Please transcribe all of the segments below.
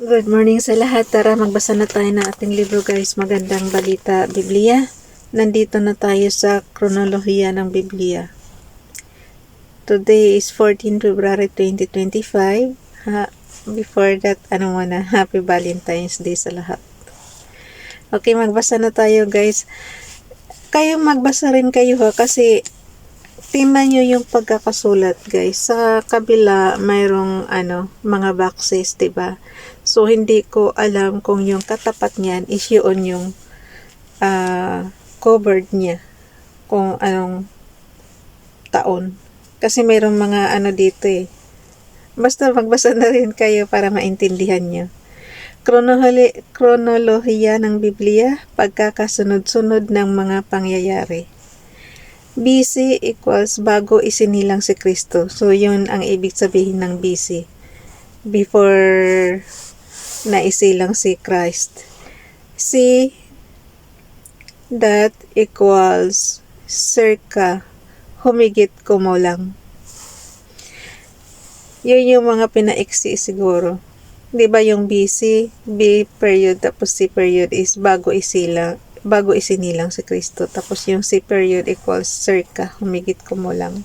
Good morning sa lahat. Tara, magbasa na tayo ng ating libro guys. Magandang balita, Biblia. Nandito na tayo sa kronolohiya ng Biblia. Today is 14 February 2025. Ha, before that, ano muna, Happy Valentine's Day sa lahat. Okay, magbasa na tayo guys. Kayo magbasa rin kayo ha, kasi tingnan nyo yung pagkakasulat guys. Sa kabila, mayroong ano, mga boxes, ba? So, hindi ko alam kung yung katapat niyan is yun yung ah, covered niya. Kung anong taon. Kasi mayroong mga ano dito eh. Basta magbasa na rin kayo para maintindihan nyo. Kronoholi, kronolohiya ng Biblia, pagkakasunod-sunod ng mga pangyayari. BC equals bago isinilang si Kristo. So, yun ang ibig sabihin ng BC. Before na isilang si Christ. C that equals circa humigit kumulang. Yun yung mga pinaiksi siguro. 'Di ba yung BC, B period tapos C period is bago isilang bago isinilang si Kristo. Tapos yung C period equals circa humigit kumulang.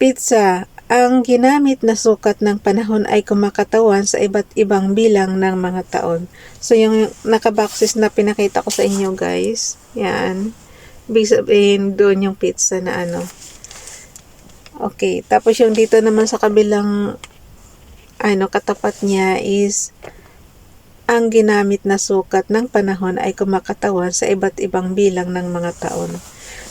Pizza. Ang ginamit na sukat ng panahon ay kumakatawan sa iba't ibang bilang ng mga taon. So, yung nakaboxes na pinakita ko sa inyo, guys. Yan. Ibig sabihin, doon yung pizza na ano. Okay. Tapos, yung dito naman sa kabilang ano, katapat niya is ang ginamit na sukat ng panahon ay kumakatawan sa iba't ibang bilang ng mga taon.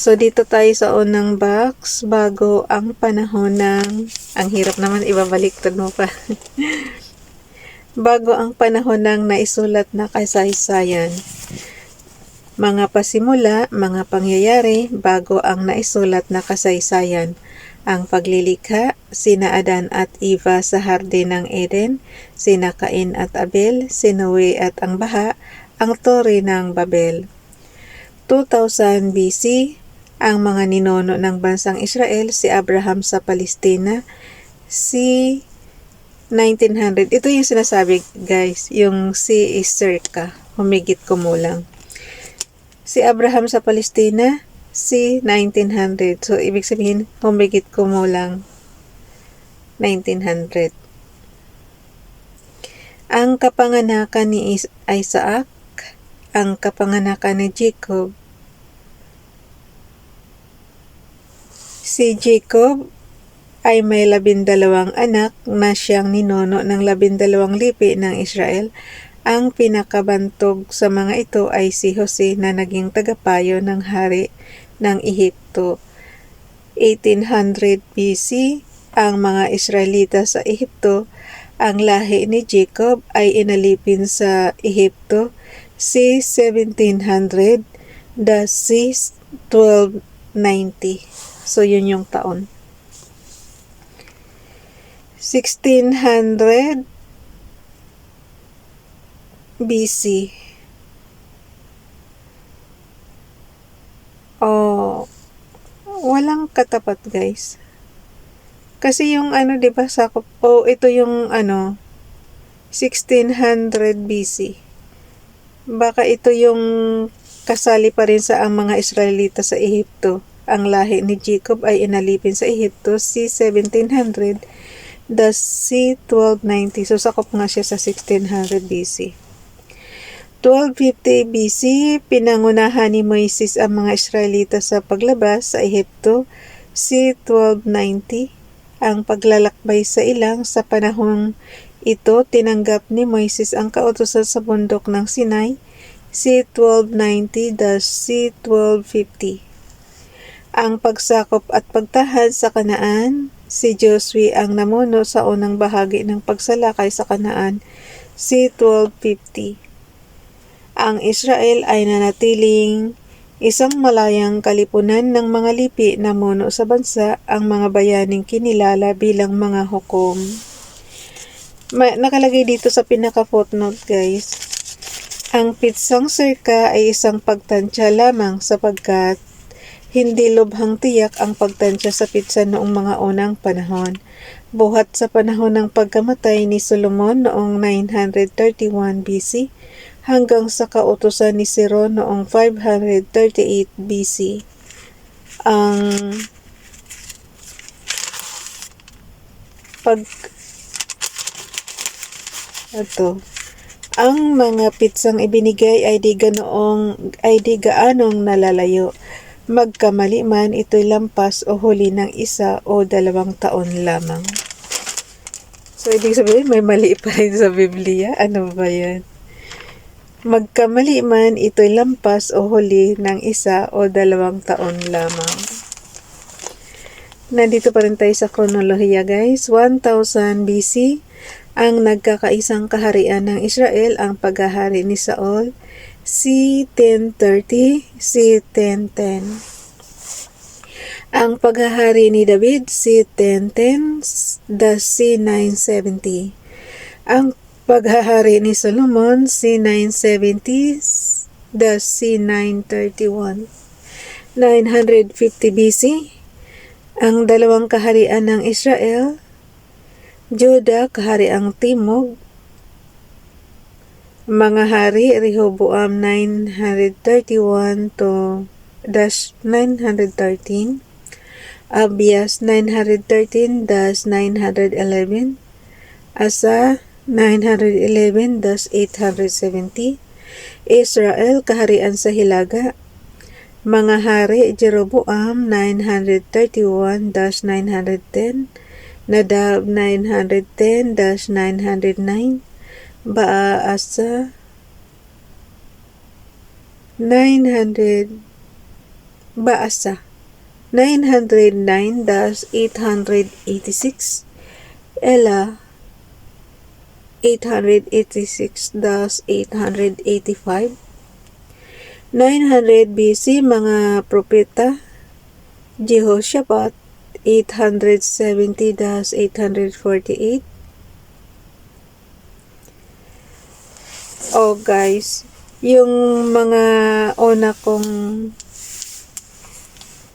So, dito tayo sa unang box bago ang panahon ng... Ang hirap naman, ibabaliktad mo pa. bago ang panahon ng naisulat na kasaysayan. Mga pasimula, mga pangyayari bago ang naisulat na kasaysayan. Ang paglilikha, sina Adan at Eva sa hardin ng Eden, sina Cain at Abel, si Noe at ang baha, ang tore ng Babel. 2000 BC, ang mga ninono ng bansang Israel, si Abraham sa Palestina, si 1900. Ito yung sinasabi, guys. Yung si is circa, humigit kumulang. Si Abraham sa Palestina, si 1900. So, ibig sabihin, humigit kumulang 1900. Ang kapanganakan ni Is- Isaac, ang kapanganakan ni Jacob, Si Jacob ay may labindalawang anak na siyang ninono ng labindalawang lipi ng Israel. Ang pinakabantog sa mga ito ay si Jose na naging tagapayo ng hari ng Ehipto. 1800 BC, ang mga Israelita sa Ehipto, ang lahi ni Jacob ay inalipin sa Ehipto. Si 1700, the C 1290. So, yun yung taon. 1600 BC. Oh, walang katapat guys. Kasi yung ano, 'di ba, sakop oh, ito yung ano 1600 BC. Baka ito yung kasali pa rin sa ang mga Israelita sa Ehipto ang lahi ni Jacob ay inalipin sa Ehipto c. 1700 the c. 1290. So, sakop nga siya sa 1600 BC. 1250 BC, pinangunahan ni Moises ang mga Israelita sa paglabas sa Ehipto c. 1290. Ang paglalakbay sa ilang sa panahong ito, tinanggap ni Moises ang kautosan sa bundok ng Sinai, C1290-C1250 ang pagsakop at pagtahan sa Kanaan, si Josue ang namuno sa unang bahagi ng pagsalakay sa Kanaan, si 1250. Ang Israel ay nanatiling isang malayang kalipunan ng mga lipi na muno sa bansa ang mga bayaning kinilala bilang mga hukom. Ma- nakalagay dito sa pinaka-footnote guys. Ang pitsang sirka ay isang pagtansya lamang sapagkat Hindi lubhang tiyak ang pagtansya sa pitsa noong mga unang panahon. Buhat sa panahon ng pagkamatay ni Solomon noong 931 BC hanggang sa kautusan ni Siro noong 538 BC. Ang pag ito, ang mga pitsang ibinigay ay di ganoong ay di gaanong nalalayo. Magkamali man ito'y lampas o huli ng isa o dalawang taon lamang. So, ibig sabihin, may mali pa rin sa Biblia. Ano ba yan? Magkamali man ito'y lampas o huli ng isa o dalawang taon lamang. Nandito pa rin tayo sa kronolohiya guys. 1000 BC, ang nagkakaisang kaharian ng Israel ang paghahari ni Saul C-1030, C-1010. Ang paghahari ni David, C-1010, the C-970. Ang paghahari ni Solomon, C-970, the C-931. 950 BC, ang dalawang kaharian ng Israel, Juda, kahariang Timog, mga hari, Rehoboam 931 to dash 913. Abias 913 dash 911. Asa 911 dash 870. Israel, kaharian sa Hilaga. Mga hari, Jeroboam 931 dash 910. Nadab 910 dash 909. Baasa 900 Baasa 909-886 Ella 886-885 900 BC mga propeta Jehoshaphat 870-848 Oh guys, yung mga una kong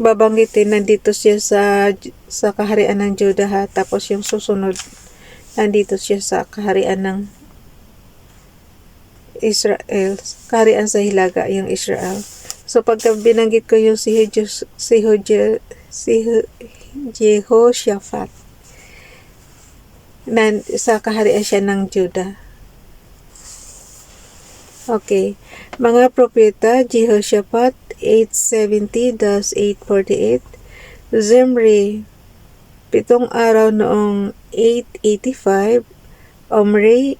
babanggitin nandito siya sa sa kaharian ng Judah tapos yung susunod nandito siya sa kaharian ng Israel kaharian sa Hilaga yung Israel. So pagka binanggit ko yung si Hejos, si Hoje, si Jehoshaphat. Nan, sa kaharian siya ng Judah Okay. Mga propeta, Jehoshaphat 870-848, Zimri, pitong araw noong 885, Omri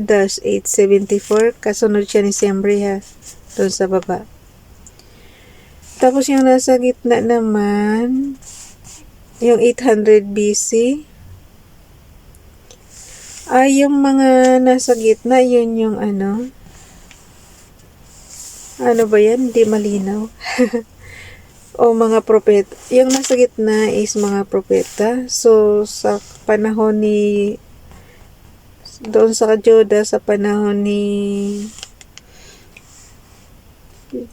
885-874, kasunod siya ni Zimri ha, doon sa baba. Tapos yung nasa gitna naman, yung 800 BC, ay, yung mga nasa gitna, yun yung ano. Ano ba yan? Hindi malinaw. o mga propeta. Yung nasa gitna is mga propeta. So, sa panahon ni doon sa Juda, sa panahon ni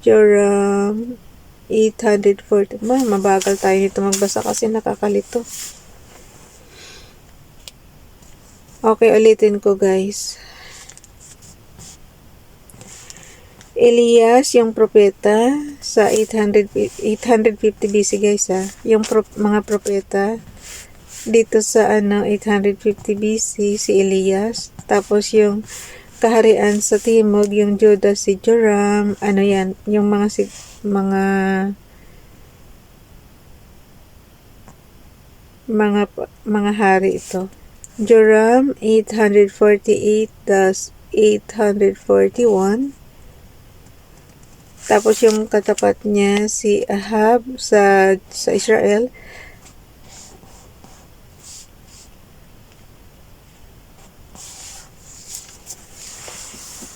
Joram 840. Ma, mabagal tayo nito magbasa kasi nakakalito. Okay, ulitin ko guys. Elias, yung propeta, sa 800, 850 BC guys ha. Yung pro, mga propeta, dito sa ano 850 BC, si Elias. Tapos yung kaharian sa Timog, yung Judah, si Joram, ano yan, yung mga si, mga mga mga hari ito. Joram 848-841 tapos yung katapat niya si Ahab sa sa Israel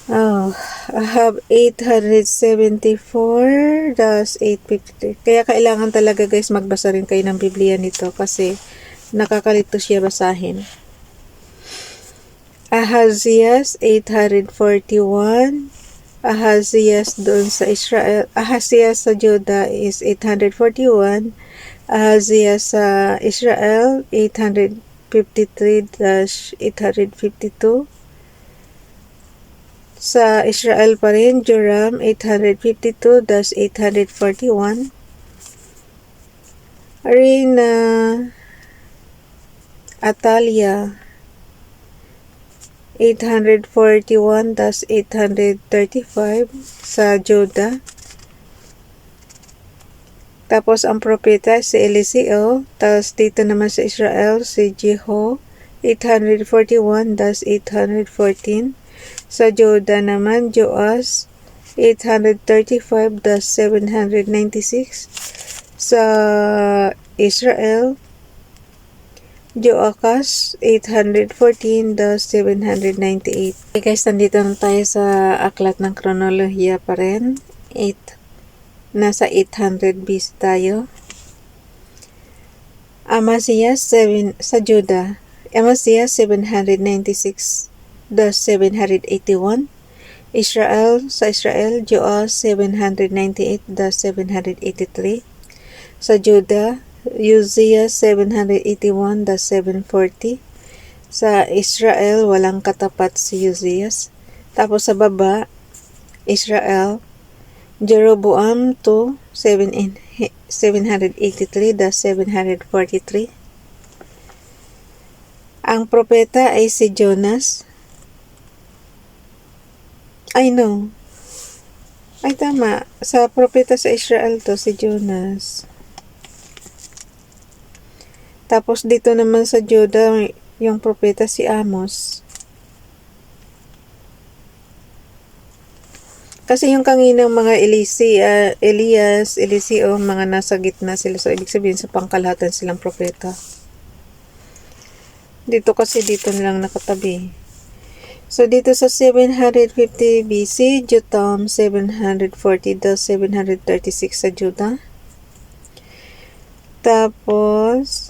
Oh, Ahab 874-853. Kaya kailangan talaga guys magbasa rin kayo ng Biblia nito kasi nakakalito siya basahin. Ahazias 841, Ahazias doon sa Israel, Ahazias sa Juda is 841, Ahazias sa Israel 853-852, sa Israel pa rin, Joram 852-841, Reina Atalia 841 tas 835 sa Juda. Tapos ang propeta si Eliseo, tapos dito naman sa Israel si Jeho 841 tas 814. Sa Juda naman Joas 835 tas 796. Sa Israel Joakas 814 the 798. Okay guys, nandito na tayo sa aklat ng kronolohiya pa rin. 8. Nasa 800 BC tayo. Amasiyas 7 sa Juda. Amasiyas 796 the 781. Israel sa Israel Joas 798 the 783. Sa Juda Uzziah 781 the 740. Sa Israel, walang katapat si Uzziah. Tapos sa baba, Israel, Jeroboam 2, 783 the 743. Ang propeta ay si Jonas. I know. Ay tama, sa propeta sa Israel to si Jonas. Tapos dito naman sa Juda, yung propeta si Amos. Kasi yung kanginang mga Elisi, uh, Elias, Eliseo, mga nasa gitna sila. So, ibig sabihin sa pangkalahatan silang propeta. Dito kasi dito nilang nakatabi. So, dito sa 750 BC, Jotam 740 to 736 sa Juda. Tapos,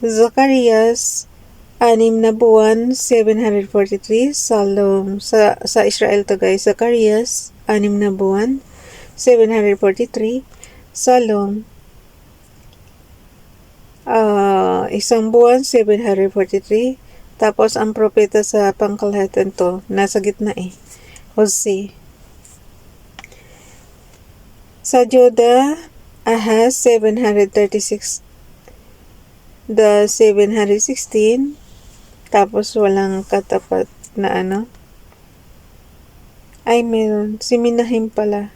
Zacarias, anim na buwan, 743. Salom, sa, sa Israel to guys. Zacarias, anim na buwan, 743. Salom, uh, isang buwan, 743. Tapos, ang propeta sa pangkalahatan to, nasa gitna eh. Jose. Sa Judah, Ahaz, 736 the 716 tapos walang katapat na ano. Ay meron. Si Minahim pala.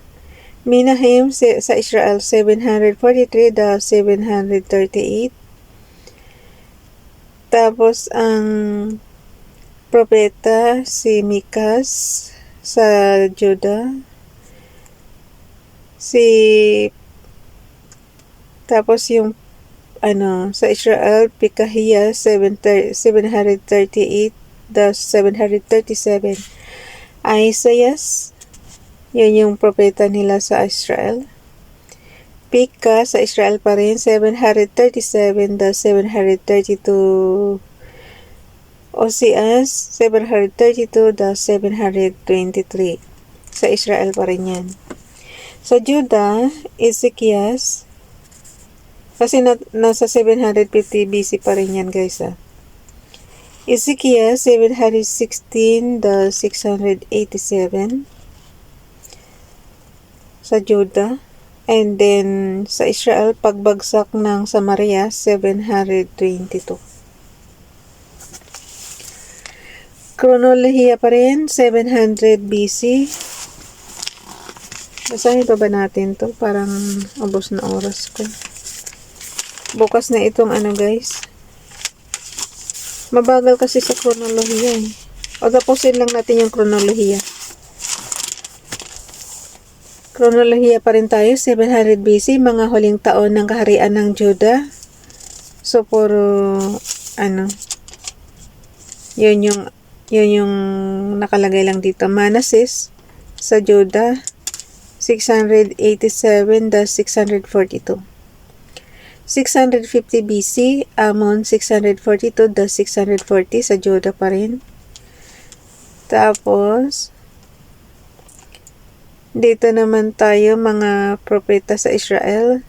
Minahim sa Israel 743 the 738 tapos ang propeta si Mikas sa Juda si tapos yung ano, sa Israel, Pekahiya 738, the 737. Isaiah, yun yung propeta nila sa Israel. Pika sa Israel pa rin, 737, the 732. Oseas, 732, the 723. Sa Israel pa rin yan. Sa Judah, Ezekias, kasi na, nasa 750 BC pa rin yan guys ah. Ezekiel 716 the 687 sa Judah and then sa Israel pagbagsak ng Samaria 722 Kronolohiya pa rin 700 BC Basahin pa ba natin to? Parang ubos na oras ko. Bukas na itong ano guys. Mabagal kasi sa kronolohiya eh. O tapusin lang natin yung kronolohiya. Kronolohiya pa rin tayo, 700 BC, mga huling taon ng kaharian ng Juda. So, puro, ano, yun yung, yun yung nakalagay lang dito. Manasis, sa Juda, 687 642. 650 BC, Amon 642 the 640 sa Juda pa rin. Tapos, Dito naman tayo mga propeta sa Israel.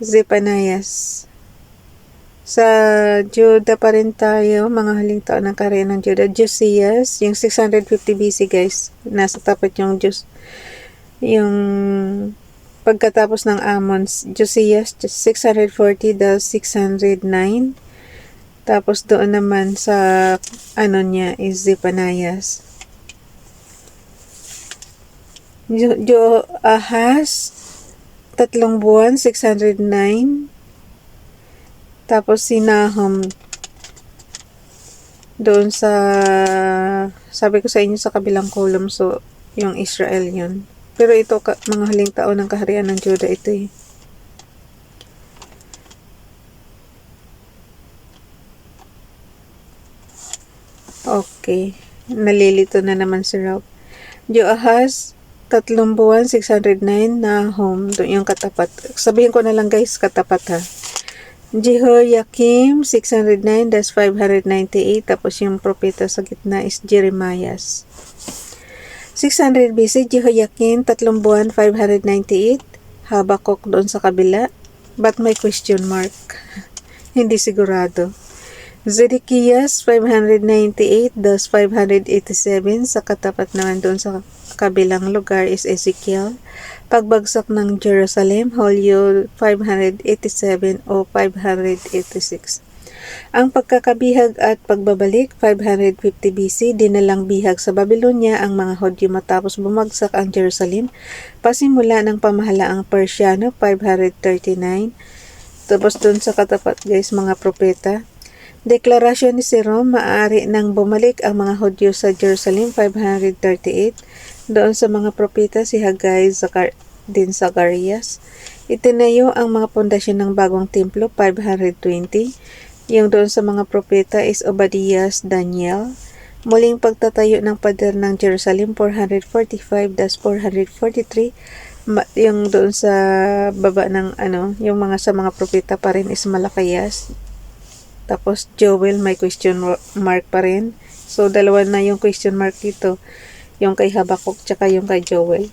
Zephanias. Sa Judah pa rin tayo, mga haling taon ng karya ng Judah. Josias, yung 650 BC guys. Nasa tapat yung Diyos. Yung pagkatapos ng Ammons. Josias, 640 daw 609. Tapos doon naman sa ano niya is Zephanias. Jo, jo Ahaz, tatlong buwan, 609. Tapos si Nahum, doon sa, sabi ko sa inyo sa kabilang column, so, yung Israel yun. Pero ito, ka, mga haling taon ng kaharian ng Judah, ito eh. Okay. Nalilito na naman si Rob. Joahaz, tatlong buwan, 609 na home. Doon yung katapat. Sabihin ko na lang guys, katapat ha. Jehoiakim, 609, that's 598. Tapos yung propeta sa gitna is Jeremiah. 600 BC, Jehoiakim, tatlong buwan, 598. Habakuk doon sa kabila. But may question mark. Hindi sigurado. Zedekias 598 thus 587 sa katapat naman doon sa kabilang lugar is Ezekiel. Pagbagsak ng Jerusalem, Hulyo 587 o 586. Ang pagkakabihag at pagbabalik 550 BC, dinalang bihag sa Babylonia ang mga Hodyo matapos bumagsak ang Jerusalem. Pasimula ng pamahalaang Persiano 539. Tapos doon sa katapat guys mga propeta Deklarasyon ni Jerome, maaari nang bumalik ang mga Hudyo sa Jerusalem 538 doon sa mga propeta si Haggai Zakar din Zacharias. Itinayo ang mga pundasyon ng bagong templo 520. Yung doon sa mga propeta is Obadias, Daniel. Muling pagtatayo ng pader ng Jerusalem 445-443 yung doon sa baba ng ano, yung mga sa mga propeta pa rin is Malakayas, tapos Joel may question mark pa rin. So dalawa na yung question mark dito. Yung kay Habakuk tsaka yung kay Joel.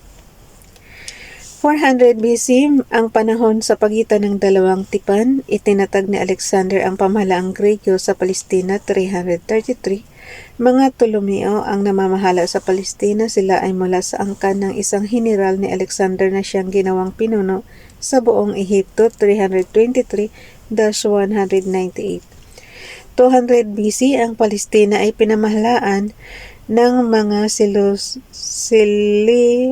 400 BC, ang panahon sa pagitan ng dalawang tipan, itinatag ni Alexander ang pamahalaang Gregyo sa Palestina 333. Mga Ptolomeo ang namamahala sa Palestina, sila ay mula sa angkan ng isang general ni Alexander na siyang ginawang pinuno sa buong Ehipto 323-198. 200 BC, ang Palestina ay pinamahalaan ng mga Seleucido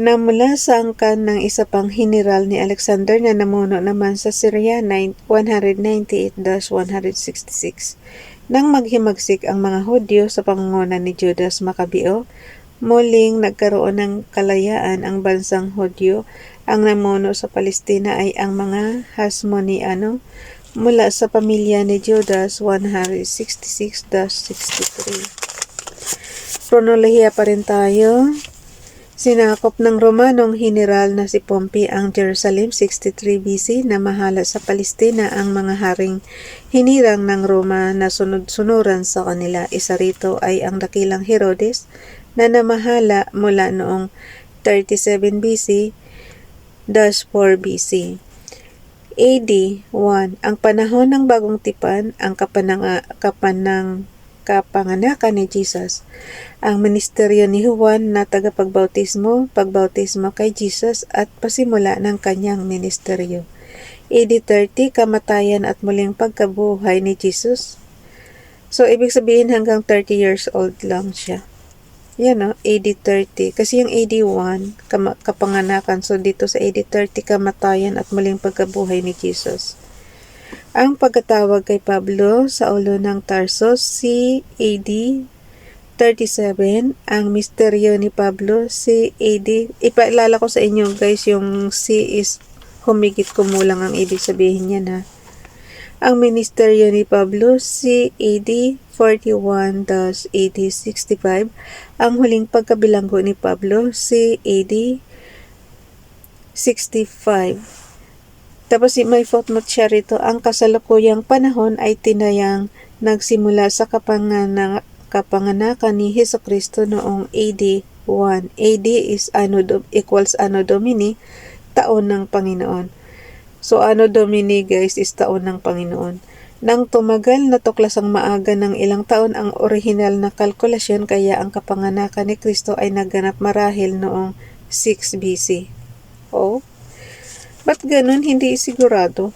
na mula sa angkan ng isa pang general ni Alexander na namuno naman sa Syria 198-166. Nang maghimagsik ang mga Hudyo sa pangunguna ni Judas Maccabeo, muling nagkaroon ng kalayaan ang bansang Hudyo ang namuno sa Palestina ay ang mga Hasmoniano mula sa pamilya ni Judas 166-63. Kronolohiya pa rin tayo. Sinakop ng Romanong general na si Pompey ang Jerusalem 63 BC na mahala sa Palestina ang mga haring hinirang ng Roma na sunod-sunuran sa kanila. Isa rito ay ang dakilang Herodes na namahala mula noong 37 BC 4 BC. AD 1. Ang panahon ng bagong tipan, ang kapanang, kapanang kapanganakan ni Jesus. Ang ministeryo ni Juan na tagapagbautismo, pagbautismo kay Jesus at pasimula ng kanyang ministeryo. AD 30, kamatayan at muling pagkabuhay ni Jesus. So, ibig sabihin hanggang 30 years old lang siya. Yan no, AD 30. Kasi yung AD 1, kam- kapanganakan. So dito sa AD 30, kamatayan at muling pagkabuhay ni Jesus. Ang pagkatawag kay Pablo sa ulo ng Tarsos, si AD 37. Ang misteryo ni Pablo, si AD. Ipaalala ko sa inyo guys, yung C is humigit kumulang ang ibig sabihin niya na. Ang ministeryo ni Pablo, si AD 41 thus AD 65. Ang huling pagkabilanggo ni Pablo si AD 65. Tapos may footnote siya rito, ang kasalukuyang panahon ay tinayang nagsimula sa kapanganak kapanganakan ni Heso Kristo noong AD 1. AD is Anno equals Anno Domini, taon ng Panginoon. So, Anno Domini guys is taon ng Panginoon. Nang tumagal na tuklasang maaga ng ilang taon ang orihinal na kalkulasyon kaya ang kapanganakan ni Kristo ay naganap marahil noong 6 BC. Oh, ba't ganun hindi sigurado?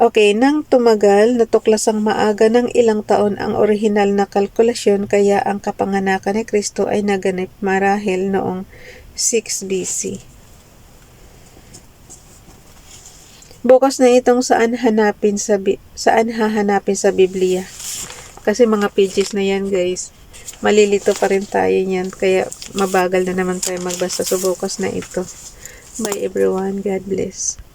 Okay, nang tumagal, natuklasang maaga ng ilang taon ang orihinal na kalkulasyon kaya ang kapanganakan ni Kristo ay naganap marahil noong 6 BC. Bukas na itong saan hanapin sa saan hahanapin sa Biblia. Kasi mga pages na yan, guys. Malilito pa rin tayo niyan kaya mabagal na naman tayo magbasa. So bukas na ito. Bye everyone. God bless.